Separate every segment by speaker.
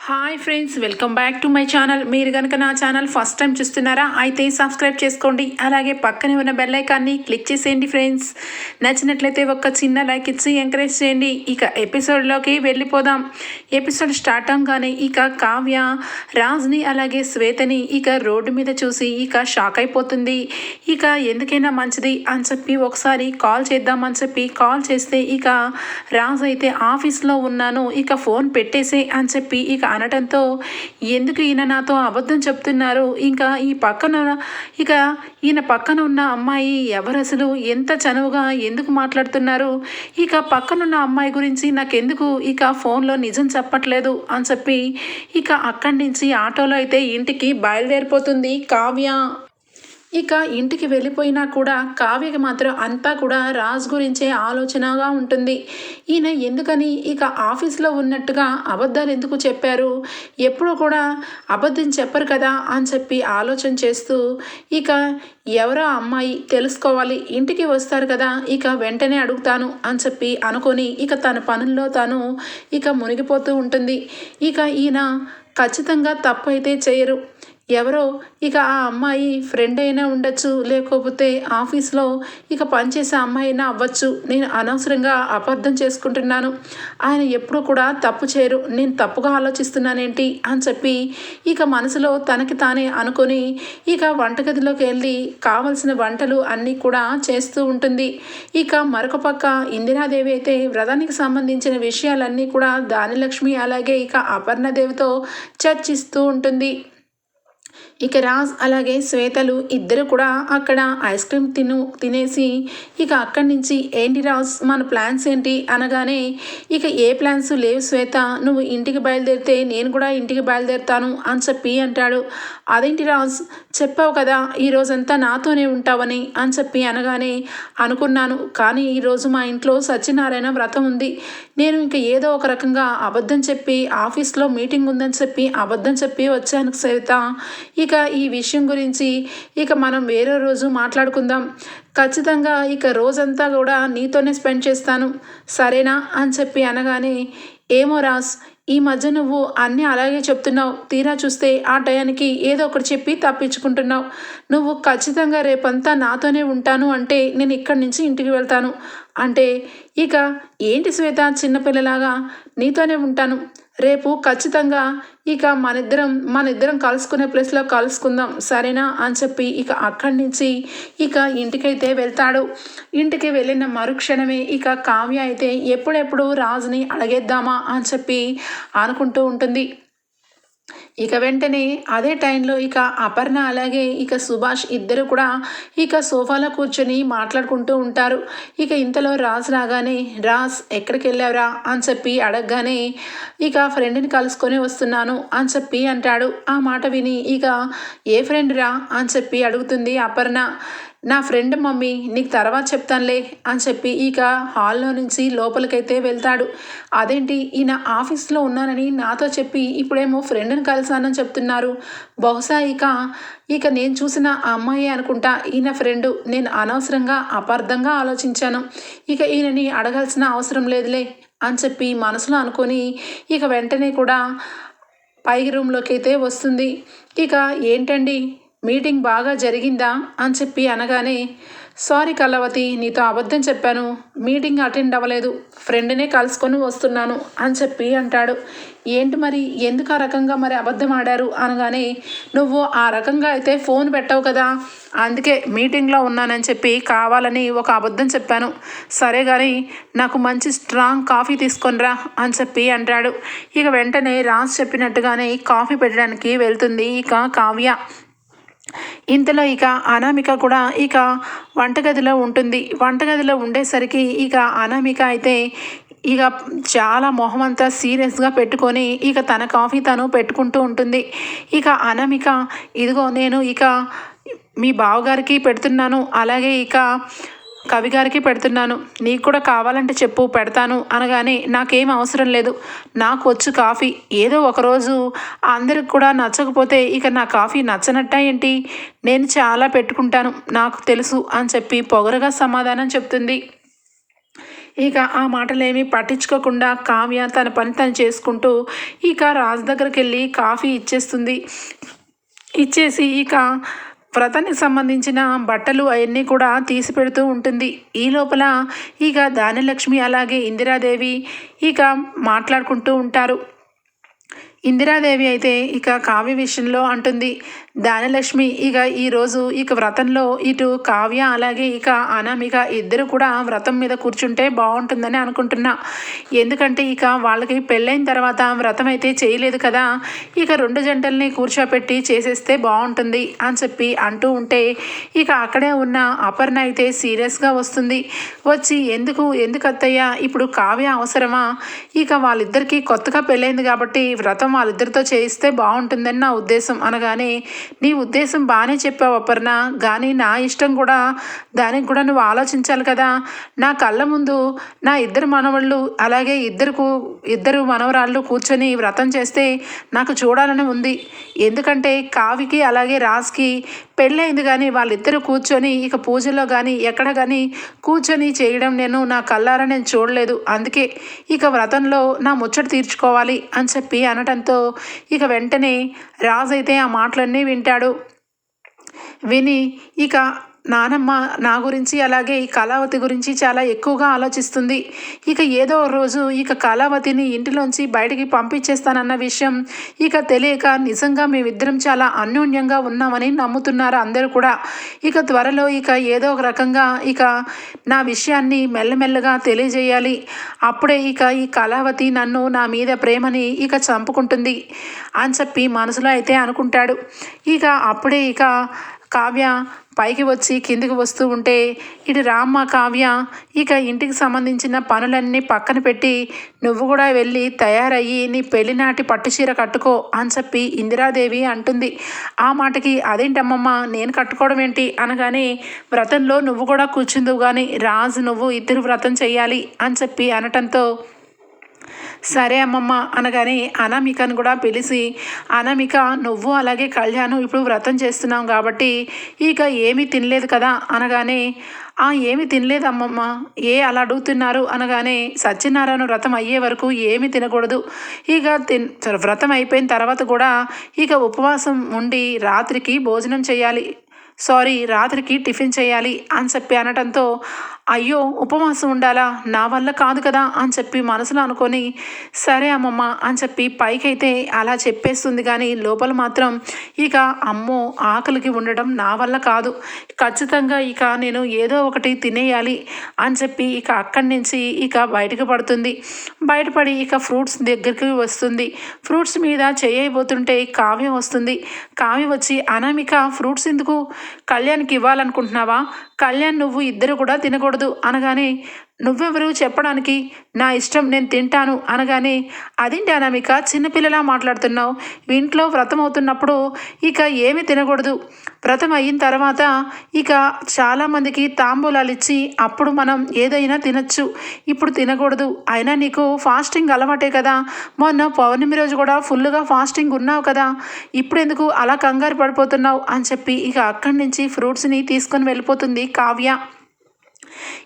Speaker 1: Hi friends welcome back to my channel మీరు కనుక నా ఛానల్ ఫస్ట్ టైం చూస్తున్నారా అయితే సబ్స్క్రైబ్ చేసుకోండి. అలాగే పక్కనే ఉన్న బెల్ ఐకాన్ని క్లిక్ చేసేయండి ఫ్రెండ్స్ నచ్చినట్లయితే ఒక చిన్న లైక్ ఇచ్చి ఎంకరేజ్ చేయండి. ఇక ఎపిసోడ్లోకి వెళ్ళిపోదాం. ఎపిసోడ్ స్టార్ట్ అవగానే ఇక కావ్య రాజ్ని అలాగే శ్వేతని ఇక రోడ్డు మీద చూసి ఇక షాక్ అయిపోతుంది. ఇక ఎందుకైనా మంచిది అని చెప్పి ఒకసారి కాల్ చేద్దామని చెప్పి కాల్ చేస్తే ఇక రాజ్ అయితే ఆఫీస్లో ఉన్నాను. ఇక ఫోన్ పెట్టేసే అని చెప్పి ఇక అనటంతో ఎందుకు ఈయన నాతో అబద్ధం చెప్తున్నారు? ఇంకా ఈ పక్కన ఇక ఈయన పక్కన ఉన్న అమ్మాయి ఎవరు అసలు ఎంత చనువుగా ఎందుకు మాట్లాడుతున్నారు? ఇక పక్కనున్న అమ్మాయి గురించి నాకెందుకు? ఇక ఫోన్లో నిజం చెప్పట్లేదు అని చెప్పి ఇక అక్కడి నుంచి ఆటోలో అయితే ఇంటికి బయలుదేరిపోతుంది కావ్య. ఇక ఇంటికి వెళ్ళిపోయినా కూడా కావ్యకి మాత్రం అంతా కూడా రాజ్ గురించే ఆలోచనగా ఉంటుంది. ఈయన ఎందుకని ఇక ఆఫీస్లో ఉన్నట్టుగా అబద్ధాలు ఎందుకు చెప్పారు? ఎప్పుడూ కూడా అబద్ధం చెప్పరు కదా అని చెప్పి ఆలోచన చేస్తూ ఇక ఎవరో అమ్మాయి తెలుసుకోవాలి ఇంటికి వస్తారు కదా ఇక వెంటనే అడుగుతాను అని చెప్పి అనుకొని ఇక తన పనుల్లో తాను ఇక మునిగిపోతూ ఉంటుంది. ఇక ఈయన ఖచ్చితంగా తప్పు అయితే చేయరు. ఎవరో ఇక ఆ అమ్మాయి ఫ్రెండ్ అయినా ఉండొచ్చు లేకపోతే ఆఫీస్లో ఇక పనిచేసే అమ్మాయి అయినా అవ్వచ్చు. నేను అనవసరంగా అపార్థం చేసుకుంటున్నాను. ఆయన ఎప్పుడూ కూడా తప్పు చేయరు. నేను తప్పుగా ఆలోచిస్తున్నానేంటి అని చెప్పి ఇక మనసులో తనకి తానే అనుకొని ఇక వంటగదిలోకి వెళ్ళి కావలసిన వంటలు అన్నీ కూడా చేస్తూ ఉంటుంది. ఇక మరొక పక్క ఇందిరాదేవి అయితే వ్రతానికి సంబంధించిన విషయాలన్నీ కూడా దానిలక్ష్మి అలాగే ఇక అపర్ణదేవితో చర్చిస్తూ ఉంటుంది. ఇక రాజ్ అలాగే శ్వేతలు ఇద్దరు కూడా అక్కడ ఐస్ క్రీమ్ తిను తినేసి ఇక అక్కడి నుంచి ఏంటి రాజ్ మన ప్లాన్స్ ఏంటి? అనగానే ఇక ఏ ప్లాన్స్ లేవు శ్వేత నువ్వు ఇంటికి బయలుదేరితే నేను కూడా ఇంటికి బయలుదేరుతాను అని చెప్పి అంటాడు. అదేంటి రాజ్ చెప్పావు కదా ఈ రోజంతా నాతోనే ఉంటావని అని చెప్పి అనగానే అనుకున్నాను కానీ ఈరోజు మా ఇంట్లో సత్యనారాయణ వ్రతం ఉంది. నేను ఇంక ఏదో ఒక రకంగా అబద్ధం చెప్పి ఆఫీస్లో మీటింగ్ ఉందని చెప్పి అబద్ధం చెప్పి వచ్చాను సరిత ఇక ఈ విషయం గురించి ఇక మనం వేరే రోజు మాట్లాడుకుందాం. ఖచ్చితంగా ఇక రోజంతా కూడా నీతోనే స్పెండ్ చేస్తాను. సరేనా? అని చెప్పి అనగానే ఏమో రాస్ ఈ మధ్య నువ్వు అన్నీ అలాగే చెప్తున్నావు. తీరా చూస్తే ఆ టయానికి ఏదో ఒకటి చెప్పి తప్పించుకుంటున్నావు. నువ్వు ఖచ్చితంగా రేపంతా నాతోనే ఉంటాను అంటే నేను ఇక్కడి నుంచి ఇంటికి వెళ్తాను. అంటే ఇక ఏంటి శ్వేత చిన్నపిల్లలాగా నీతోనే ఉంటాను. రేపు ఖచ్చితంగా ఇక మనిద్దరం మనిద్దరం కలుసుకునే ప్లేస్లో కలుసుకుందాం సరేనా? అని చెప్పి ఇక అక్కడి నుంచి ఇక ఇంటికైతే వెళ్తాడు. ఇంటికి వెళ్ళిన మరుక్షణమే ఇక కావ్య అయితే ఎప్పుడెప్పుడు రాజుని అడగేద్దామా అని చెప్పి అనుకుంటూ ఉంటుంది. ఇక వెంటనే అదే టైంలో ఇక అపర్ణ అలాగే ఇక సుభాష్ ఇద్దరు కూడా ఇక సోఫాలో కూర్చొని మాట్లాడుకుంటూ ఉంటారు. ఇక ఇంతలో రాజ్ రాగానే రాజ్ ఎక్కడికి వెళ్ళావురా? అని చెప్పి అడగగానే ఇక ఫ్రెండ్ని కలుసుకొని వస్తున్నాను అని చెప్పి అంటాడు. ఆ మాట విని ఇక ఏ ఫ్రెండ్ రా? అని చెప్పి అడుగుతుంది అపర్ణ. నా ఫ్రెండ్ మమ్మీ నీకు తర్వాత చెప్తానులే అని చెప్పి ఇక హాల్లో నుంచి లోపలికైతే వెళ్తాడు. అదేంటి ఈయన ఆఫీస్లో ఉన్నానని నాతో చెప్పి ఇప్పుడేమో ఫ్రెండ్ని కలిసానని చెప్తున్నారు. బహుశా ఇక ఇక నేను చూసిన అమ్మాయి అనుకుంటా ఈయన ఫ్రెండ్. నేను అనవసరంగా అపార్థంగా ఆలోచించాను. ఇక ఈయనని అడగాల్సిన అవసరం లేదులే అని చెప్పి మనసులో అనుకొని ఇక వెంటనే కూడా పై రూమ్లోకి అయితే వస్తుంది. ఇక ఏంటండి మీటింగ్ బాగా జరిగిందా అని చెప్పి అనగానే సారీ కలవతి నీతో అబద్ధం చెప్పాను. మీటింగ్ అటెండ్ అవ్వలేదు. ఫ్రెండ్నే కలుసుకొని వస్తున్నాను అని చెప్పి అంటాడు. ఏంటి మరి? ఎందుకు ఆ రకంగా మరి అబద్ధం ఆడారు? అనగానే నువ్వు ఆ రకంగా అయితే ఫోన్ పెట్టవు కదా. అందుకే మీటింగ్లో ఉన్నానని చెప్పి కావాలని ఒక అబద్ధం చెప్పాను. సరే కానీ నాకు మంచి స్ట్రాంగ్ కాఫీ తీసుకొనిరా అని చెప్పి అంటాడు. ఇక వెంటనే రాజ్ చెప్పినట్టుగానే కాఫీ పెట్టడానికి వెళ్తుంది ఇక కావ్య. ఇంతలో ఇక అనామిక కూడా ఇక వంటగదిలో ఉంటుంది. వంటగదిలో ఉండేసరికి ఇక అనామిక అయితే ఇక చాలా మొహం అంతా సీరియస్గా పెట్టుకొని ఇక తన కాఫీ తను పెట్టుకుంటూ ఉంటుంది. ఇక అనామిక ఇదిగో నేను ఇక మీ బావగారికి పెడుతున్నాను. అలాగే ఇక కవిగారికి పెడుతున్నాను. నీకు కూడా కావాలంటే చెప్పు పెడతాను అనగానే నాకేం అవసరం లేదు. నాకు వచ్చు కాఫీ. ఏదో ఒకరోజు అందరికి కూడా నచ్చకపోతే ఇక నా కాఫీ నచ్చనట్టా ఏంటి? నేను చాలా పెట్టుకుంటాను. నాకు తెలుసు అని చెప్పి పొగరగా సమాధానం చెప్తుంది. ఇక ఆ మాటలేమీ పట్టించుకోకుండా కావ్య తన పని తను చేసుకుంటూ ఇక రాజు దగ్గరికి వెళ్ళి కాఫీ ఇచ్చేస్తుంది. ఇచ్చేసి ఇక వ్రతానికి సంబంధించిన బట్టలు అవన్నీ కూడా తీసి పెడుతూ ఉంటుంది. ఈ లోపల ఇక దానిలక్ష్మి అలాగే ఇందిరాదేవి ఇక మాట్లాడుకుంటూ ఉంటారు. ఇందిరాదేవి అయితే ఇక కావ్య విషయంలో అంటుంది. దానలక్ష్మి ఇక ఈరోజు ఇక వ్రతంలో ఇటు కావ్య అలాగే ఇక అనామిక ఇద్దరు కూడా వ్రతం మీద కూర్చుంటే బాగుంటుందని అనుకుంటున్నా. ఎందుకంటే ఇక వాళ్ళకి పెళ్ళైన తర్వాత వ్రతం అయితే చేయలేదు కదా. ఇక రెండు జంటల్ని కూర్చోపెట్టి చేసేస్తే బాగుంటుంది అని చెప్పి అంటూ ఉంటే ఇక అక్కడే ఉన్న అపర్ణ అయితే సీరియస్గా వస్తుంది. వచ్చి ఎందుకు? ఎందుకు అత్తయ్య? ఇప్పుడు కావ్య అవసరమా? ఇక వాళ్ళిద్దరికీ కొత్తగా పెళ్ళైంది కాబట్టి వ్రతం వాళ్ళిద్దరితో చేయిస్తే బాగుంటుందని నా ఉద్దేశం అనగానే నీ ఉద్దేశం బాగానే చెప్పావు అపర్ణ. కానీ నా ఇష్టం కూడా దానికి కూడా నువ్వు ఆలోచించాలి కదా. నా కళ్ళ ముందు నా ఇద్దరు మనవళ్ళు అలాగే ఇద్దరు ఇద్దరు మనవరాళ్ళు కూర్చొని వ్రతం చేస్తే నాకు చూడాలని ఉంది. ఎందుకంటే కావికి అలాగే రాజ్కి పెళ్ళైంది కానీ వాళ్ళిద్దరూ కూర్చొని ఇక పూజలో కానీ ఎక్కడ కానీ కూర్చొని చేయడం నేను నా కళ్ళారా నేను చూడలేదు. అందుకే ఇక వ్రతంలో నా ముచ్చట తీర్చుకోవాలి అని చెప్పి అనటంతో ఇక వెంటనే రాజు అయితే ఆ మాటలన్నీ వింటాడు. విని ఇక నానమ్మ నా గురించి అలాగే ఈ కళావతి గురించి చాలా ఎక్కువగా ఆలోచిస్తుంది. ఇక ఏదో రోజు ఇక కళావతిని ఇంటిలోంచి బయటికి పంపించేస్తానన్న విషయం ఇక తెలియక నిజంగా మేమిద్దరం చాలా అన్యోన్యంగా ఉన్నామని నమ్ముతున్నారు అందరూ కూడా. ఇక త్వరలో ఇక ఏదో ఒక రకంగా ఇక నా విషయాన్ని మెల్లమెల్లగా తెలియజేయాలి. అప్పుడే ఇక ఈ కళావతి నన్ను నా మీద ప్రేమని ఇక చంపుకుంటుంది అని చెప్పి మనసులో అయితే అనుకుంటాడు. ఇక అప్పుడే ఇక కావ్య పైకి వచ్చి కిందికి వస్తూ ఉంటే ఇటు రామ్మ కావ్య ఇక ఇంటికి సంబంధించిన పనులన్నీ పక్కన పెట్టి నువ్వు కూడా వెళ్ళి తయారయ్యి నీ పెళ్ళినాటి పట్టుచీర కట్టుకో అని చెప్పి ఇందిరాదేవి అంటుంది. ఆ మాటకి అదేంటమ్మమ్మ నేను కట్టుకోవడం ఏంటి? అనగానే వ్రతంలో నువ్వు కూడా కూర్చుందువు కానీ రాజు నువ్వు ఇద్దరు వ్రతం చేయాలి అని చెప్పి అనటంతో సరే అమ్మమ్మ అనగానే అనామికను కూడా పిలిచి అనామిక నువ్వు అలాగే కళ్యాణం ఇప్పుడు వ్రతం చేస్తున్నాం కాబట్టి ఇక ఏమీ తినలేదు కదా అనగానే ఆ ఏమి తినలేదు అమ్మమ్మ. ఏ అలా అడుగుతున్నారు? అనగానే సత్యనారాయణ వ్రతం అయ్యే వరకు ఏమి తినకూడదు. ఇక తిన్ వ్రతం అయిపోయిన తర్వాత కూడా ఇక ఉపవాసం ఉండి రాత్రికి భోజనం చేయాలి. సారీ రాత్రికి టిఫిన్ చేయాలి అని చెప్పి అనటంతో అయ్యో ఉపవాసం ఉండాలా? నా వల్ల కాదు కదా అని చెప్పి మనసులో అనుకొని సరే అమ్మమ్మ అని చెప్పి పైకైతే అలా చెప్పేస్తుంది కానీ లోపల మాత్రం ఇక అమ్మో ఆకలికి ఉండడం నా వల్ల కాదు. ఖచ్చితంగా ఇక నేను ఏదో ఒకటి తినేయాలి అని చెప్పి ఇక అక్కడి నుంచి ఇక బయటకు పడుతుంది. బయటపడి ఇక ఫ్రూట్స్ దగ్గరికి వస్తుంది. ఫ్రూట్స్ మీద చేయబోతుంటే కావ్యం వస్తుంది. కావ్యం వచ్చి అనామిక ఫ్రూట్స్ ఎందుకు? కళ్యాణ్కి ఇవ్వాలనుకుంటున్నావా? కళ్యాణ్ నువ్వు ఇద్దరు కూడా తినకూడదు. అనగానే నువ్వెవరు చెప్పడానికి? నా ఇష్టం నేను తింటాను అనగానే అదేంటి అనామిక? చిన్నపిల్లలా మాట్లాడుతున్నావు. ఇంట్లో వ్రతం అవుతున్నప్పుడు ఇక ఏమి తినకూడదు. వ్రతం అయిన తర్వాత ఇక చాలామందికి తాంబూలాలు ఇచ్చి అప్పుడు మనం ఏదైనా తినచ్చు. ఇప్పుడు తినకూడదు. అయినా నీకు ఫాస్టింగ్ అలవాటే కదా. మొన్న పౌర్ణమి రోజు కూడా ఫుల్గా ఫాస్టింగ్ ఉన్నావు కదా. ఇప్పుడు ఎందుకు అలా కంగారు పడిపోతున్నావు? అని చెప్పి ఇక అక్కడి నుంచి ఫ్రూట్స్ని తీసుకొని వెళ్ళిపోతుంది కావ్య.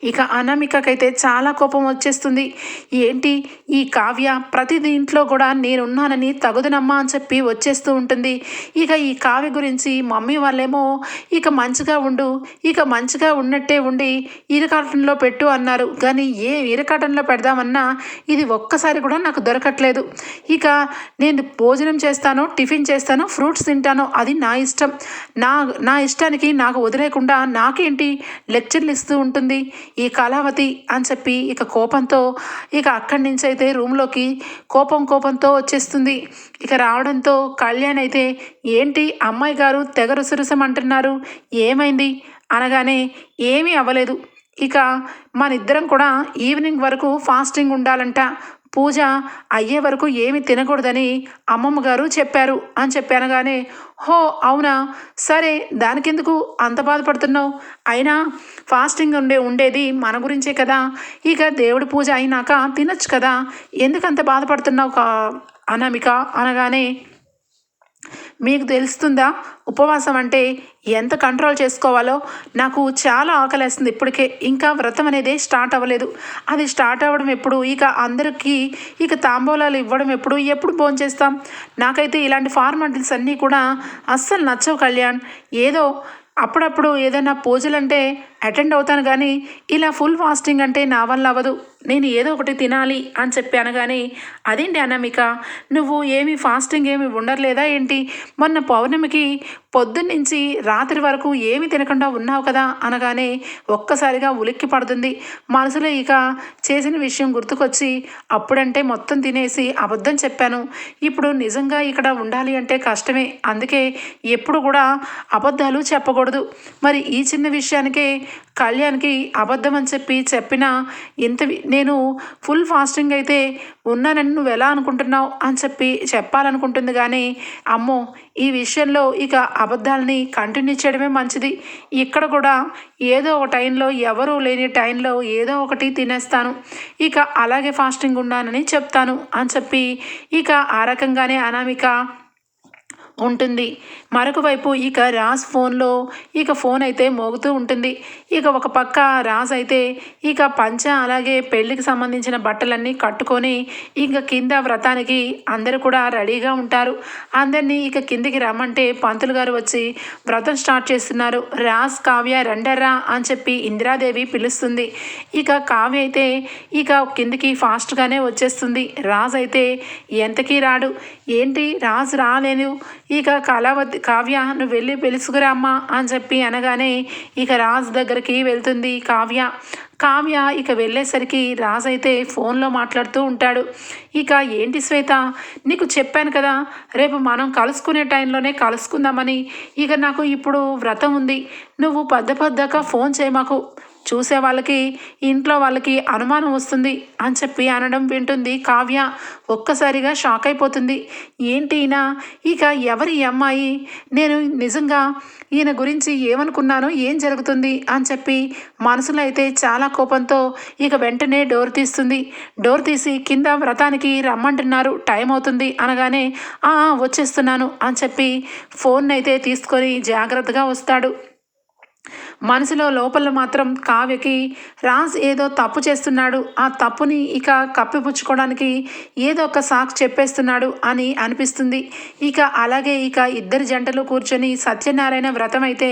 Speaker 1: ఇక అనామికకైతే చాలా కోపం వచ్చేస్తుంది. ఏంటి? ఈ కావ్య ప్రతి దీంట్లో కూడా నేనున్నానని తగుదనమ్మా అని చెప్పి వచ్చేస్తూ ఉంటుంది. ఇక ఈ కావ్య గురించి మమ్మీ వాళ్ళేమో ఇక మంచిగా ఉండు ఇక మంచిగా ఉన్నట్టే ఉండి ఇరకాటంలో పెట్టు అన్నారు. కానీ ఏ ఇరకాటంలో పెడదామన్నా ఇది ఒక్కసారి కూడా నాకు దొరకట్లేదు. ఇక నేను భోజనం చేస్తాను టిఫిన్ చేస్తాను ఫ్రూట్స్ తింటాను అది నా ఇష్టం. నా నా ఇష్టానికి నాకు వదిలేకుండా నాకేంటి? లెక్చర్లు ఇస్తూ ఉంటుంది. ఈ కళావతి అని చెప్పి ఇక కోపంతో ఇక అక్కడి నుంచి అయితే రూమ్లోకి కోపం కోపంతో వచ్చేస్తుంది. ఇక రావడంతో కళ్యాణ్ అయితే ఏంటి అమ్మాయి గారు తెగ రుసరుసమంటున్నారు? ఏమైంది? అనగానే ఏమీ అవ్వలేదు. ఇక మన ఇద్దరం కూడా ఈవినింగ్ వరకు ఫాస్టింగ్ ఉండాలంట. పూజ అయ్యే వరకు ఏమి తినకూడదని అమ్మమ్మ గారు చెప్పారు అని చెప్పానగానే హో అవునా? సరే దానికెందుకు అంత బాధపడుతున్నావు? అయినా ఫాస్టింగ్ ఉండే ఉండేది మన గురించే కదా. ఇక దేవుడి పూజ అయినాక తినొచ్చు కదా. ఎందుకంత బాధపడుతున్నావు కా? అనామిక అనగానే మీకు తెలుస్తుందా? ఉపవాసం అంటే ఎంత కంట్రోల్ చేసుకోవాలో? నాకు చాలా ఆకలేస్తుంది ఇప్పటికే. ఇంకా వ్రతం అనేది స్టార్ట్ అవ్వలేదు. అది స్టార్ట్ అవ్వడం ఎప్పుడు? ఇక అందరికీ ఇక తాంబూలాలు ఇవ్వడం ఎప్పుడు? ఎప్పుడు భోజనం చేస్తాం? నాకైతే ఇలాంటి ఫార్మాలిటీస్ అన్నీ కూడా అస్సలు నచ్చవు కళ్యాణ్. ఏదో అప్పుడప్పుడు ఏదైనా పూజలు అంటే అటెండ్ అవుతాను కానీ ఇలా ఫుల్ ఫాస్టింగ్ అంటే నా వల్ల అవ్వదు. నేను ఏదో ఒకటి తినాలి అని చెప్పి అనగానే అదేంటి అనామిక? నువ్వు ఏమి ఫాస్టింగ్ ఏమి ఉండర్లేదా ఏంటి? మొన్న పౌర్ణమికి పొద్దున్నుంచి రాత్రి వరకు ఏమి తినకుండా ఉన్నావు కదా? అనగానే ఒక్కసారిగా ఉలిక్కి పడుతుంది. మనసులో ఇక చేసిన విషయం గుర్తుకొచ్చి అప్పుడంటే మొత్తం తినేసి అబద్ధం చెప్పాను. ఇప్పుడు నిజంగా ఇక్కడ ఉండాలి అంటే కష్టమే. అందుకే ఎప్పుడు కూడా అబద్ధాలు చెప్పకూడదు. మరి ఈ చిన్న విషయానికే కళ్యాణ్కి అబద్ధం అని చెప్పి చెప్పిన ఇంత నేను ఫుల్ ఫాస్టింగ్ అయితే ఉన్నానని నువ్వు ఎలా అనుకుంటున్నావు? అని చెప్పి చెప్పాలనుకుంటుంది కానీ అమ్మో ఈ విషయంలో ఇక అబద్ధాలని కంటిన్యూ చేయడమే మంచిది. ఇక్కడ కూడా ఏదో ఒక టైంలో ఎవరు లేని టైంలో ఏదో ఒకటి తినేస్తాను. ఇక అలాగే ఫాస్టింగ్ ఉన్నానని చెప్తాను అని చెప్పి ఇక ఆ రకంగానే అనామిక ఉంటుంది. మరొక వైపు ఇక రాజ్ ఫోన్లో ఇక ఫోన్ అయితే మోగుతూ ఉంటుంది. ఇక ఒక పక్క రాజ్ అయితే ఇక పంచ అలాగే పెళ్ళికి సంబంధించిన బట్టలన్నీ కట్టుకొని ఇక కింద వ్రతానికి అందరూ కూడా రెడీగా ఉంటారు. అందరినీ ఇక కిందికి రమ్మంటే పంతులు గారు వచ్చి వ్రతం స్టార్ట్ చేస్తున్నారు. రాజ్ కావ్య రెండర్రా అని చెప్పి ఇందిరాదేవి పిలుస్తుంది. ఇక కావ్య అయితే ఇక కిందికి ఫాస్ట్గానే వచ్చేస్తుంది. రాజ్ అయితే ఎంతకీ రాడు. ఏంటి? రాజు రాలేను ఇక కళావతి కావ్య నువ్వు వెళ్ళి పిలుచుకురా అమ్మా అని చెప్పి అనగానే ఇక రాజు దగ్గరికి వెళ్తుంది కావ్య. కావ్య ఇక వెళ్ళేసరికి రాజు అయితే ఫోన్లో మాట్లాడుతూ ఉంటాడు. ఇక ఏంటి శ్వేత? నీకు చెప్పాను కదా రేపు మనం కలుసుకునే టైంలోనే కలుసుకుందామని. ఇక నాకు ఇప్పుడు వ్రతం ఉంది. నువ్వు పద్ద పద్దక ఫోన్ చేయమాకు చూసే వాళ్ళకి ఇంట్లో వాళ్ళకి అనుమానం వస్తుంది అని చెప్పి అనడం వింటుంది కావ్య. ఒక్కసారిగా షాక్ అయిపోతుంది. ఏంటి ఈయన? ఇక ఎవరి అమ్మాయి? నేను నిజంగా ఈయన గురించి ఏమనుకున్నాను ఏం జరుగుతుంది అని చెప్పి మనసులో అయితే చాలా కోపంతో ఇక వెంటనే డోర్ తీస్తుంది. డోర్ తీసి కింద వ్రతానికి రమ్మంటున్నారు. టైం అవుతుంది అనగానే వచ్చేస్తున్నాను అని చెప్పి ఫోన్ అయితే తీసుకొని జాగ్రత్తగా వస్తాడు. మనసులో లోపల మాత్రం కావ్యకి రాజ్ ఏదో తప్పు చేస్తున్నాడు. ఆ తప్పుని ఇక కప్పిపుచ్చుకోవడానికి ఏదో ఒక సాక్ చెప్పేస్తున్నాడు అని అనిపిస్తుంది. ఇక అలాగే ఇక ఇద్దరు జంటలు కూర్చొని సత్యనారాయణ వ్రతం అయితే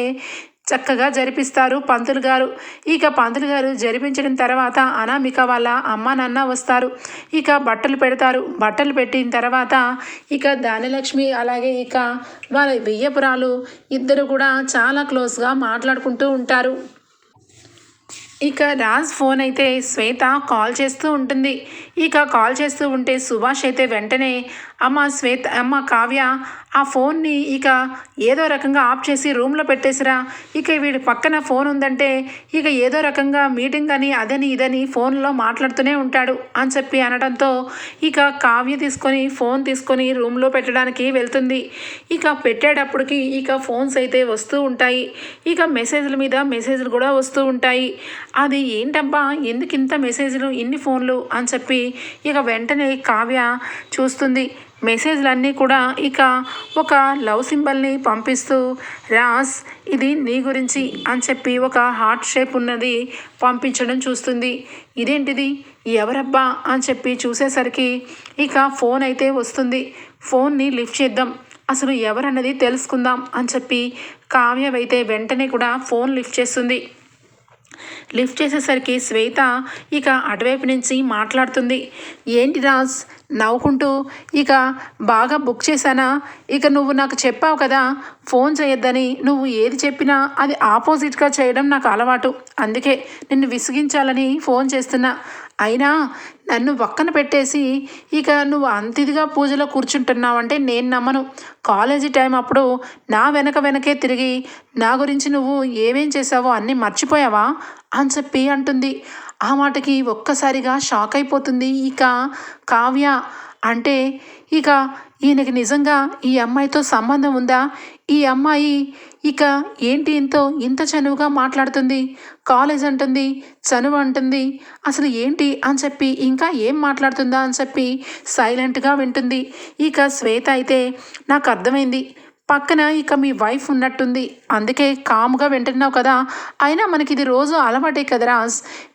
Speaker 1: చక్కగా జరిపిస్తారు పంతులు గారు. ఇక పంతులు గారు జరిపించిన తర్వాత అనామిక వాళ్ళ అమ్మ నాన్న వస్తారు. ఇక బట్టలు పెడతారు. బట్టలు పెట్టిన తర్వాత ఇక ధాన్యలక్ష్మి అలాగే ఇక వాళ్ళ వెయ్యపురాలు ఇద్దరు కూడా చాలా క్లోజ్గా మాట్లాడుకుంటూ ఉంటారు. ఇక రాజ్ ఫోన్ అయితే శ్వేత కాల్ చేస్తూ ఉంటుంది. ఇక కాల్ చేస్తూ ఉంటే సుభాష్ అయితే వెంటనే అమ్మ శ్వేత అమ్మ కావ్య ఆ ఫోన్ని ఇక ఏదో రకంగా ఆఫ్ చేసి రూమ్లో పెట్టేసిరా. ఇక వీడి పక్కన ఫోన్ ఉందంటే ఇక ఏదో రకంగా మీటింగ్ అని అదని ఇదని ఫోన్లో మాట్లాడుతూనే ఉంటాడు అని చెప్పి అనడంతో ఇక కావ్య తీసుకొని ఫోన్ తీసుకొని రూమ్లో పెట్టడానికి వెళ్తుంది. ఇక పెట్టేటప్పటికి ఇక ఫోన్స్ అయితే వస్తూ ఉంటాయి. ఇక మెసేజ్ల మీద మెసేజ్లు కూడా వస్తూ ఉంటాయి. అది ఏంటబ్బా ఎందుకు ఇంత మెసేజ్లు ఇన్ని ఫోన్లు అని చెప్పి ఇక వెంటనే కావ్య చూస్తుంది. మెసేజ్లన్నీ కూడా ఇక ఒక లవ్ సింబల్ని పంపిస్తూ రాస్ ఇది నీ గురించి అని చెప్పి ఒక హార్ట్ షేప్ ఉన్నది పంపించడం చూస్తుంది. ఇదేంటిది? ఎవరబ్బా? అని చెప్పి చూసేసరికి ఇక ఫోన్ అయితే వస్తుంది. ఫోన్ని లిఫ్ట్ చేద్దాం. అసలు ఎవరన్నది తెలుసుకుందాం అని చెప్పి కావ్యవైతే వెంటనే కూడా ఫోన్ లిఫ్ట్ చేస్తుంది. లిఫ్ట్ చేసేసరికి శ్వేత ఇక అటువైపు నుంచి మాట్లాడుతుంది. ఏంటి రాజ్? నవ్వుకుంటూ ఇక బాగా బుక్ చేశానా? ఇక నువ్వు నాకు చెప్పావు కదా ఫోన్ చేయొద్దని. నువ్వు ఏది చెప్పినా అది ఆపోజిట్గా చేయడం నాకు అలవాటు. అందుకే నిన్ను విసిగించాలని ఫోన్ చేస్తున్నా. అయినా నన్ను పక్కన పెట్టేసి ఇక నువ్వు అంతిదిగా పూజలో కూర్చుంటున్నావంటే నేను నమ్మను. కాలేజీ టైం అప్పుడు నా వెనక వెనకే తిరిగి నా గురించి నువ్వు ఏమేం చేసావో అన్నీ మర్చిపోయావా? అని చెప్పి అంటుంది. ఆ మాటకి ఒక్కసారిగా షాక్ అయిపోతుంది. ఇక కావ్య అంటే ఇక ఈయనకి నిజంగా ఈ అమ్మాయితో సంబంధం ఉందా? ఈ అమ్మాయి ఇక ఏంటి ఇంతో ఇంత చనువుగా మాట్లాడుతుంది? కాలేజ్ అంటుంది చనువు అంటుంది అసలు ఏంటి అని చెప్పి ఇంకా ఏం మాట్లాడుతుందా అని చెప్పి సైలెంట్గా వింటుంది. ఇక శ్వేత అయితే నాకు అర్థమైంది. పక్కన ఇక మీ వైఫ్ ఉన్నట్టుంది. అందుకే కామ్గా వింటున్నావు కదా. అయినా మనకి ఇది రోజు అలవాటే కదా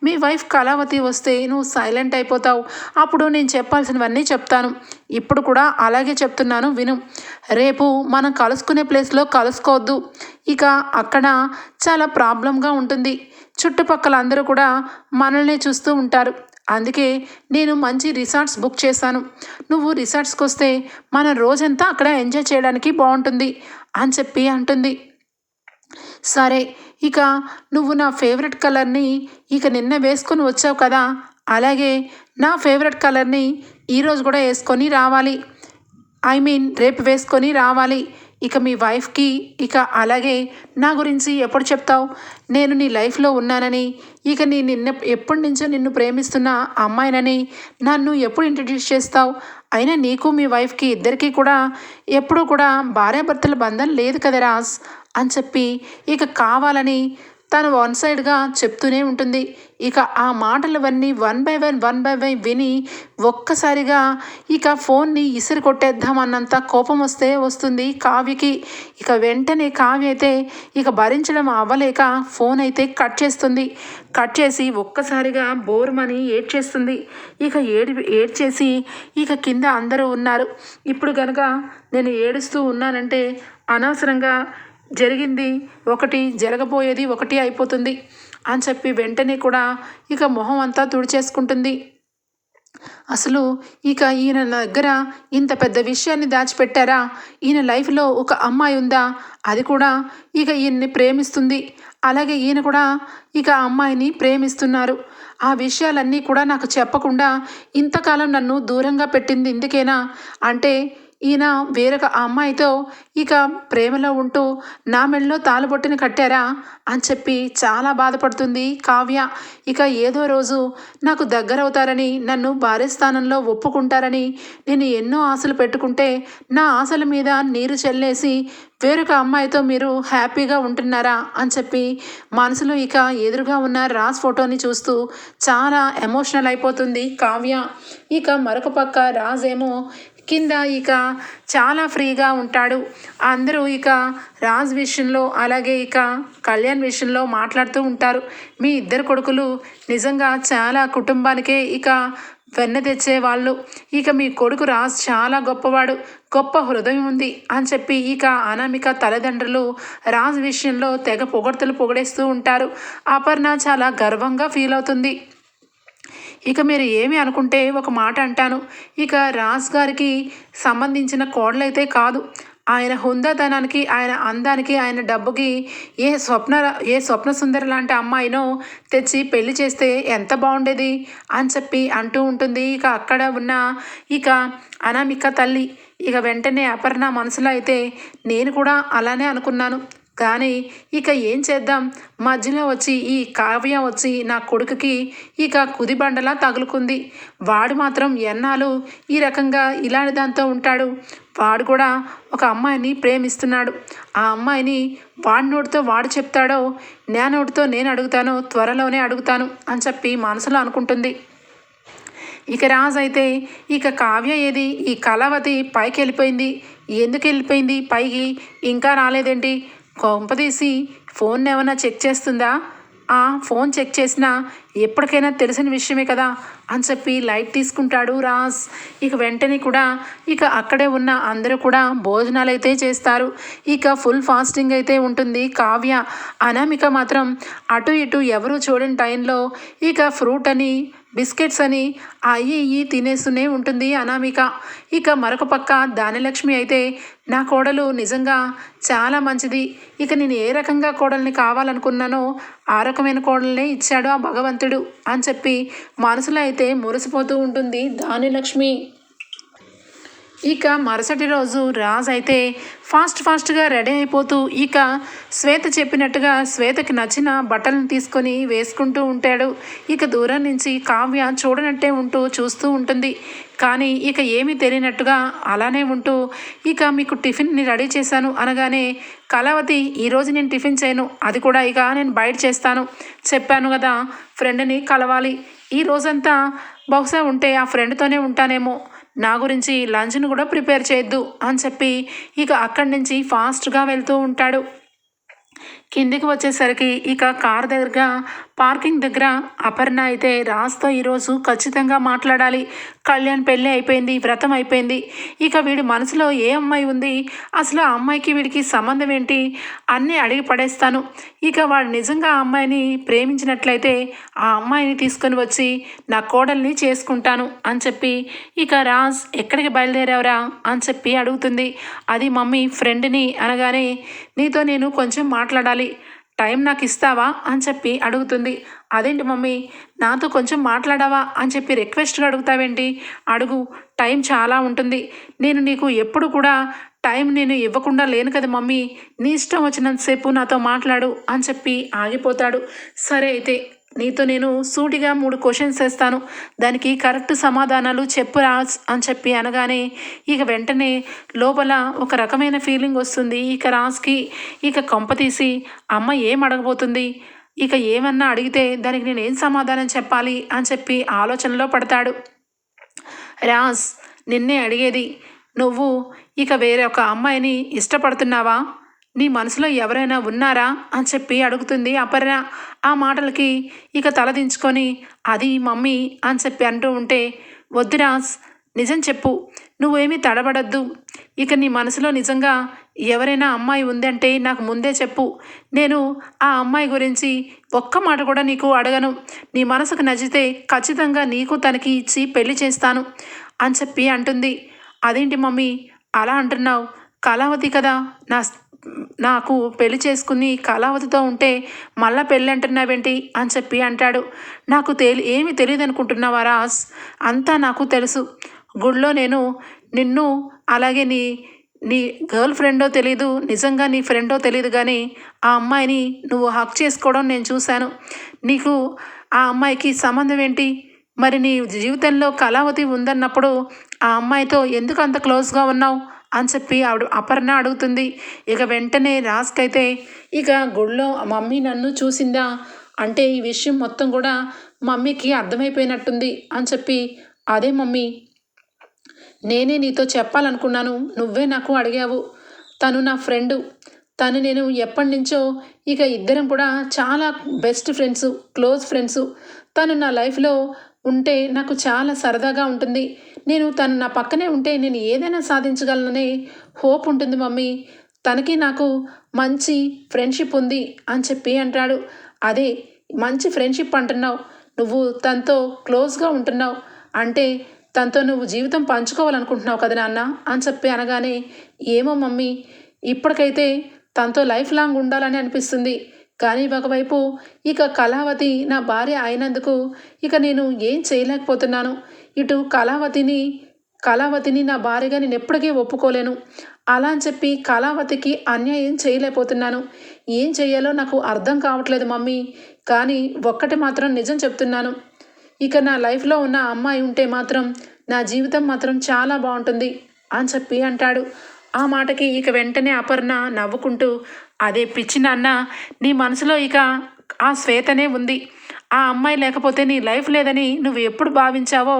Speaker 1: మీ వైఫ్ కళావతి వస్తే నువ్వు సైలెంట్ అయిపోతావు. అప్పుడు నేను చెప్పాల్సినవన్నీ చెప్తాను. ఇప్పుడు కూడా అలాగే చెప్తున్నాను విను. రేపు మనం కలుసుకునే ప్లేస్లో కలుసుకోవద్దు. ఇక అక్కడ చాలా ప్రాబ్లంగా ఉంటుంది. చుట్టుపక్కల అందరూ కూడా మనల్ని చూస్తూ ఉంటారు. అందుకే నేను మంచి రిసార్ట్స్ బుక్ చేశాను. నువ్వు రిసార్ట్స్కి వస్తే మన రోజంతా అక్కడ ఎంజాయ్ చేయడానికి బాగుంటుంది అని చెప్పి అంటుంది. సరే ఇక నువ్వు నా ఫేవరెట్ కలర్ని ఇక నిన్న వేసుకొని వచ్చావు కదా అలాగే నా ఫేవరెట్ కలర్ని ఈరోజు కూడా వేసుకొని రావాలి. ఐ మీన్ రేపు వేసుకొని రావాలి. ఇక మీ వైఫ్కి ఇక అలాగే నా గురించి ఎప్పుడు చెప్తావు? నేను నీ లైఫ్లో ఉన్నానని ఇక నీ నిన్న ఎప్పటి నుంచో నిన్ను ప్రేమిస్తున్న అమ్మాయినని నన్ను ఎప్పుడు ఇంట్రడ్యూస్ చేస్తావు? అయినా నీకు మీ వైఫ్కి ఇద్దరికీ కూడా ఎప్పుడూ కూడా భార్యాభర్తల బంధం లేదు కదా రాజ్ అని చెప్పి ఇక కావాలని తను వన్ సైడ్గా చెప్తూనే ఉంటుంది. ఇక ఆ మాటలవన్నీ one by one one by one విని ఒక్కసారిగా ఇక ఫోన్ని ఇసిరి కొట్టేద్దామన్నంత కోపం వస్తే వస్తుంది కావ్యకి. ఇక వెంటనే కావ్య అయితే ఇక భరించడం అవ్వలేక ఫోన్ అయితే కట్ చేస్తుంది. కట్ చేసి ఒక్కసారిగా బోర్మని ఏడ్చేస్తుంది. ఇక ఏడి ఏడ్చేసి ఇక కింద అందరూ ఉన్నారు. ఇప్పుడు కనుక నేను ఏడుస్తూ ఉన్నానంటే అనవసరంగా జరిగింది. ఒకటి జరగబోయేది ఒకటి అయిపోతుంది అని చెప్పి వెంటనే కూడా ఇక మొహం అంతా తుడిచేసుకుంటుంది. అసలు ఇక ఈయన దగ్గర ఇంత పెద్ద విషయాన్ని దాచిపెట్టారా? ఈయన లైఫ్లో ఒక అమ్మాయి ఉందా? అది కూడా ఇక ఈయన్ని ప్రేమిస్తుంది. అలాగే ఈయన కూడా ఇక అమ్మాయిని ప్రేమిస్తున్నారు. ఆ విషయాలన్నీ కూడా నాకు చెప్పకుండా ఇంతకాలం నన్ను దూరంగా పెట్టింది ఇందుకేనా? అంటే ఈయన వేరొక అమ్మాయితో ఇక ప్రేమలో ఉంటూ నా మెడలో తాలుబొట్టిని కట్టారా? అని చెప్పి చాలా బాధపడుతుంది కావ్య. ఇక ఏదో రోజు నాకు దగ్గరవుతారని నన్ను భార్య స్థానంలో ఒప్పుకుంటారని నేను ఎన్నో ఆశలు పెట్టుకుంటే నా ఆశల మీద నీరు చల్లేసి వేరొక అమ్మాయితో మీరు హ్యాపీగా ఉంటున్నారా? అని చెప్పి మనసులో ఇక ఎదురుగా ఉన్న రాజ్ ఫోటోని చూస్తూ చాలా ఎమోషనల్ అయిపోతుంది కావ్య. ఇక మరొక పక్క రాజ్ ఏమో కింద ఇక చాలా ఫ్రీగా ఉంటాడు. అందరూ ఇక రాజ్ విషయంలో అలాగే ఇక కళ్యాణ్ విషయంలో మాట్లాడుతూ ఉంటారు. మీ ఇద్దరు కొడుకులు నిజంగా చాలా కుటుంబానికే ఇక వెన్న తెచ్చే వాళ్ళు. ఇక మీ కొడుకు రాజ్ చాలా గొప్పవాడు గొప్ప హృదయం ఉంది అని చెప్పి ఇక అనామిక తల్లిదండ్రులు రాజ్ విషయంలో తెగ పొగడ్తలు పొగడేస్తూ ఉంటారు. అపర్ణ చాలా గర్వంగా ఫీల్ అవుతుంది. ఇక మీరు ఏమి అనుకుంటే ఒక మాట అంటాను. ఇక రాజ్ గారికి సంబంధించిన కోడలైతే కాదు. ఆయన హుందాతనానికి ఆయన అందానికి ఆయన డబ్బుకి ఏ స్వప్న ఏ స్వప్న సుందర లాంటి అమ్మాయినో తెచ్చి పెళ్ళి చేస్తే ఎంత బాగుండేది అని చెప్పి అంటూ ఉంటుంది. ఇక అక్కడ ఉన్న ఇక అనామిక తల్లి. ఇక వెంటనే అపర్ణ మనసులో అయితే నేను కూడా అలానే అనుకున్నాను. కానీ ఇక ఏం చేద్దాం? మధ్యలో వచ్చి ఈ కావ్య వచ్చి నా కొడుకుకి ఇక కుదిబండలా తగులుకుంది. వాడు మాత్రం ఎన్నాళ్ళు ఈ రకంగా ఇలాంటి దాంతో ఉంటాడు? వాడు కూడా ఒక అమ్మాయిని ప్రేమిస్తున్నాడు. ఆ అమ్మాయిని వాడి నోటితో వాడు చెప్తాడో నా నోటితో నేను అడుగుతాను త్వరలోనే అడుగుతాను అని చెప్పి మనసులో అనుకుంటుంది. ఇక రాజు అయితే ఇక కావ్య ఏది? ఈ కళావతి పైకి వెళ్ళిపోయింది ఎందుకు వెళ్ళిపోయింది? పైకి ఇంకా రాలేదేంటి? కొంపదీసి ఫోన్ ఏమైనా చెక్ చేస్తుందా? ఆ ఫోన్ చెక్ చేసినా ఎప్పటికైనా తెలిసిన విషయమే కదా అని చెప్పి లైట్ తీసుకుంటాడు రాజ్. ఇక వెంటనే కూడా ఇక అక్కడే ఉన్న అందరూ కూడా భోజనాలు అయితే చేస్తారు. ఇక ఫుల్ ఫాస్టింగ్ అయితే ఉంటుంది. కావ్య అనామిక మాత్రం అటు ఇటు ఎవరు చూడని టైంలో ఇక ఫ్రూట్ అని బిస్కెట్స్ అని అయ్యి ఇయ్యి తినేస్తూనే ఉంటుంది అనామిక. ఇక మరొక పక్క దానిలక్ష్మి అయితే నా కోడలు నిజంగా చాలా మంచిది. ఇక నేను ఏ రకంగా కోడల్ని కావాలనుకున్నానో ఆ రకమైన కోడల్నే ఇచ్చాడు ఆ భగవంతుడు అని చెప్పి మనసులో అయితే మురిసిపోతూ ఉంటుంది దానిలక్ష్మి ఇక మరుసటి రోజు రాజ్ అయితే ఫాస్ట్ ఫాస్ట్గా రెడీ అయిపోతూ ఇక శ్వేత చెప్పినట్టుగా శ్వేతకి నచ్చిన బట్టలను తీసుకొని వేసుకుంటూ ఉంటాడు. ఇక దూరం నుంచి కావ్య చూడనట్టే ఉంటూ చూస్తూ ఉంటుంది. కానీ ఇక ఏమీ తెలియనట్టుగా అలానే ఉంటూ ఇక మీకు టిఫిన్ని రెడీ చేశాను అనగానే కళావతి ఈరోజు నేను టిఫిన్ చేయను. అది కూడా ఇక నేను బయట చేస్తాను. చెప్పాను కదా ఫ్రెండ్ని కలవాలి. ఈ రోజంతా బహుశా ఉంటే ఆ ఫ్రెండ్తోనే ఉంటానేమో. నా గురించి లంచ్ను కూడా ప్రిపేర్ చేయొద్దు అని చెప్పి ఇక అక్కడి నుంచి ఫాస్ట్గా వెళ్తూ ఉంటాడు. కిందికి వచ్చేసరికి ఇక కార్ దగ్గరగా పార్కింగ్ దగ్గర అపర్ణ అయితే రాజ్తో ఈరోజు ఖచ్చితంగా మాట్లాడాలి. కళ్యాణ్ పెళ్ళి అయిపోయింది వ్రతం అయిపోయింది. ఇక వీడి మనసులో ఏ అమ్మాయి ఉంది? అసలు ఆ అమ్మాయికి వీడికి సంబంధం ఏంటి? అన్నీ అడిగి పడేస్తాను. ఇక వాడు నిజంగా ఆ అమ్మాయిని ప్రేమించినట్లయితే ఆ అమ్మాయిని తీసుకొని వచ్చి నా కోడల్ని చేసుకుంటాను అని చెప్పి ఇక రాజ్ ఎక్కడికి బయలుదేరావురా అని చెప్పి అడుగుతుంది. అది మమ్మీ ఫ్రెండ్ని అనగానే నీతో నేను కొంచెం మాట్లాడాలి. టైం నాకు ఇస్తావా అని చెప్పి అడుగుతుంది. అదేంటి మమ్మీ నాతో కొంచెం మాట్లాడావా? అని చెప్పి రిక్వెస్ట్గా అడుగుతావేంటి? అడుగు టైం చాలా ఉంటుంది. నేను నీకు ఎప్పుడు కూడా టైం నేను ఇవ్వకుండా లేను కదా మమ్మీ. నీ ఇష్టం వచ్చినంతసేపు నాతో మాట్లాడు అని చెప్పి ఆగిపోతాడు. సరే అయితే నీతో నేను సూటిగా మూడు క్వశ్చన్స్ వేస్తాను. దానికి కరెక్ట్ సమాధానాలు చెప్పు అని చెప్పి అనగానే ఇక వెంటనే లోపల ఒక రకమైన ఫీలింగ్ వస్తుంది. ఇక రాజ్కి ఇక కొంప తీసి అమ్మ ఏం అడగబోతుంది? ఇక ఏమన్నా అడిగితే దానికి నేను ఏం సమాధానం చెప్పాలి? అని చెప్పి ఆలోచనలో పడతాడు. రాజ్ నిన్నే అడిగేది నువ్వు ఇక వేరే ఒక అమ్మాయిని ఇష్టపడుతున్నావా? నీ మనసులో ఎవరైనా ఉన్నారా? అని చెప్పి అడుగుతుంది అపర్ణ. ఆ మాటలకి ఇక తలదించుకొని అది మమ్మీ అని చెప్పి అంటూ ఉంటే వద్దురా నిజం చెప్పు. నువ్వేమీ తడబడద్దు. ఇక నీ మనసులో నిజంగా ఎవరైనా అమ్మాయి ఉందంటే నాకు ముందే చెప్పు. నేను ఆ అమ్మాయి గురించి ఒక్క మాట కూడా నీకు అడగను. నీ మనసుకు నచ్చితే ఖచ్చితంగా నీకు తనకి ఇచ్చి పెళ్ళి చేస్తాను అని చెప్పి అంటుంది. అదేంటి మమ్మీ? అలా అంటున్నావు. కళావతి కదా? నా నాకు పెళ్ళి చేసుకుని కళావతితో ఉంటే మళ్ళా పెళ్ళి అంటున్నావేంటి అని చెప్పి అంటాడు. నాకు తెలి ఏమి తెలియదు అనుకుంటున్నావా రాస్ అంతా నాకు తెలుసు. గుడిలో నేను నిన్ను అలాగే నీ నీ గర్ల్ ఫ్రెండో తెలీదు నిజంగా నీ ఫ్రెండో తెలియదు కానీ ఆ అమ్మాయిని నువ్వు హక్ చేసుకోవడం నేను చూశాను. నీకు ఆ అమ్మాయికి సంబంధం ఏంటి? మరి నీ జీవితంలో కళావతి ఉందన్నప్పుడు ఆ అమ్మాయితో ఎందుకు అంత క్లోజ్గా ఉన్నావు? అని చెప్పి ఆవిడ అపర్ణ అడుగుతుంది. ఇక వెంటనే రాస్కైతే ఇక గుళ్ళో మమ్మీ నన్ను చూసిందా? అంటే ఈ విషయం మొత్తం కూడా మమ్మీకి అర్థమైపోయినట్టుంది అని చెప్పి అదే మమ్మీ నేనే నీతో చెప్పాలనుకున్నాను. నువ్వే నాకు అడిగావు. తను నా ఫ్రెండు. తను నేను ఎప్పటి నుంచో ఇక ఇద్దరం కూడా చాలా బెస్ట్ ఫ్రెండ్స్ క్లోజ్ ఫ్రెండ్స్. తను నా లైఫ్లో ఉంటే నాకు చాలా సరదాగా ఉంటుంది. నేను తను నా పక్కనే ఉంటే నేను ఏదైనా సాధించగలననే హోప్ ఉంటుంది మమ్మీ. తనకి నాకు మంచి ఫ్రెండ్షిప్ ఉంది అని చెప్పి అంటాడు. అదే మంచి ఫ్రెండ్షిప్ అంటున్నావు. నువ్వు తనతో క్లోజ్గా ఉంటున్నావు. అంటే తనతో నువ్వు జీవితం పంచుకోవాలనుకుంటున్నావు కదా నాన్న అని చెప్పి అనగానే ఏమో మమ్మీ ఇప్పటికైతే తనతో లైఫ్ లాంగ్ ఉండాలని అనిపిస్తుంది. కానీ ఒకవైపు ఇక కళావతి నా భార్య అయినందుకు ఇక నేను ఏం చేయలేకపోతున్నాను. ఇటు కళావతిని కళావతిని నా భార్యగా నేను ఎప్పటికీ ఒప్పుకోలేను. అలా అని చెప్పి కళావతికి అన్యాయం చేయలేకపోతున్నాను. ఏం చేయాలో నాకు అర్థం కావట్లేదు మమ్మీ. కానీ ఒక్కటి మాత్రం నిజం చెప్తున్నాను. ఇక నా లైఫ్లో ఉన్న అమ్మాయి ఉంటే మాత్రం నా జీవితం మాత్రం చాలా బాగుంటుంది అని చెప్పి అంటాడు. ఆ మాటకి ఇక వెంటనే అపర్ణ నవ్వుకుంటూ అదే పిచ్చి నాన్న నీ మనసులో ఇక ఆ శ్వేతనే ఉంది. ఆ అమ్మాయి లేకపోతే నీ లైఫ్ లేదని నువ్వు ఎప్పుడు భావించావో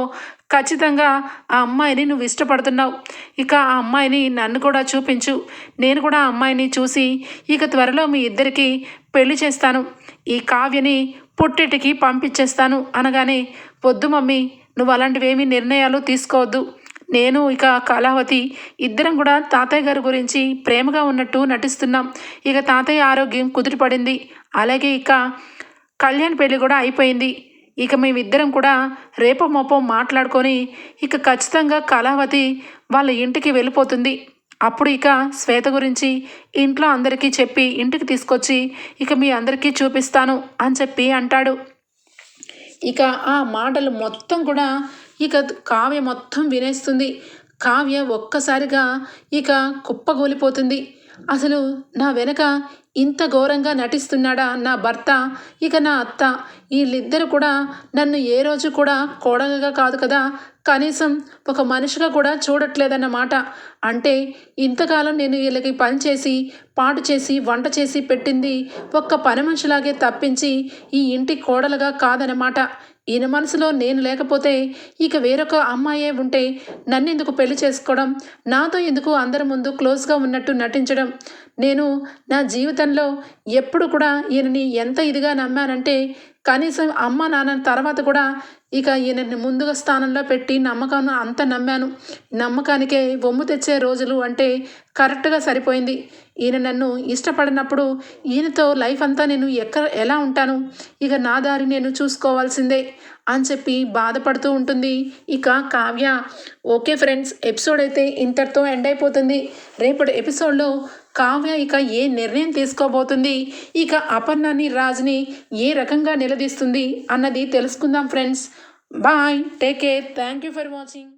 Speaker 1: ఖచ్చితంగా ఆ అమ్మాయిని నువ్వు ఇష్టపడుతున్నావు. ఇక ఆ అమ్మాయిని నన్ను కూడా చూపించు. నేను కూడా ఆ అమ్మాయిని చూసి ఇక త్వరలో మీ ఇద్దరికి పెళ్ళి చేస్తాను. ఈ కావ్యని పుట్టిటికి పంపించేస్తాను అనగానే వద్దు మమ్మీ నువ్వు అలాంటివేమీ నిర్ణయాలు తీసుకోవద్దు. నేను ఇక కళావతి ఇద్దరం కూడా తాతయ్య గారి గురించి ప్రేమగా ఉన్నట్టు నటిస్తున్నాం. ఇక తాతయ్య ఆరోగ్యం కుదిరిపడింది అలాగే ఇక కళ్యాణ్ పెళ్ళి కూడా అయిపోయింది. ఇక మేమిద్దరం కూడా రేపో మోపో మాట్లాడుకొని ఇక ఖచ్చితంగా కళావతి వాళ్ళ ఇంటికి వెళ్ళిపోతుంది. అప్పుడు ఇక శ్వేత గురించి ఇంట్లో అందరికీ చెప్పి ఇంటికి తీసుకొచ్చి ఇక మీ అందరికీ చూపిస్తాను అని చెప్పి అంటాడు. ఇక ఆ మాటలు మొత్తం కూడా ఇక కావ్య మొత్తం వినేస్తుంది. కావ్య ఒక్కసారిగా ఇక కుప్పగూలిపోతుంది. అసలు నా వెనక ఇంత ఘోరంగా నటిస్తున్నాడా నా భర్త ఇక నా అత్త. వీళ్ళిద్దరు కూడా నన్ను ఏ రోజు కూడా కోడలుగా కాదు కదా. కనీసం ఒక మనిషిగా కూడా చూడట్లేదన్నమాట. అంటే ఇంతకాలం నేను వీళ్ళకి పని చేసి పాటు చేసి వంట చేసి పెట్టింది ఒక్క పని మనిషిలాగే తప్పించి ఈ ఇంటి కోడలుగా కాదనమాట ఈయన మనసులో నేను లేకపోతే ఇక వేరొక అమ్మాయే ఉంటే నన్నెందుకు పెళ్ళి చేసుకోవడం? నాతో ఎందుకు అందరి ముందు క్లోజ్గా ఉన్నట్టు నటించడం? నేను నా జీవితంలో ఎప్పుడు కూడా ఈయనని ఎంత ఇదిగా నమ్మానంటే కనీసం అమ్మ నాన్న తర్వాత కూడా ఇక ఈయనని ముందుగా స్థానంలో పెట్టి నమ్మకాన్ని అంత నమ్మాను. నమ్మకానికే బొమ్ము తెచ్చే రోజులు అంటే కరెక్ట్గా సరిపోయింది. ఈయన నన్ను ఇష్టపడినప్పుడు ఈయనతో లైఫ్ అంతా నేను ఎక్కడ ఎలా ఉంటాను ఇక నా దారి నేను చూసుకోవాల్సిందే అని చెప్పి బాధపడుతూ ఉంటుంది. ఇక కావ్య ఓకే ఫ్రెండ్స్ ఎపిసోడ్ అయితే ఇంతటితో ఎండ్ అయిపోతుంది. రేపటి ఎపిసోడ్లో కావ్య ఇక ఏ నిర్ణయం తీసుకోబోతుంది? ఇక అపర్ణని రాజుని ఏ రకంగా నిలదీస్తుంది అన్నది తెలుసుకుందాం friends. Bye take care. Thank you for watching.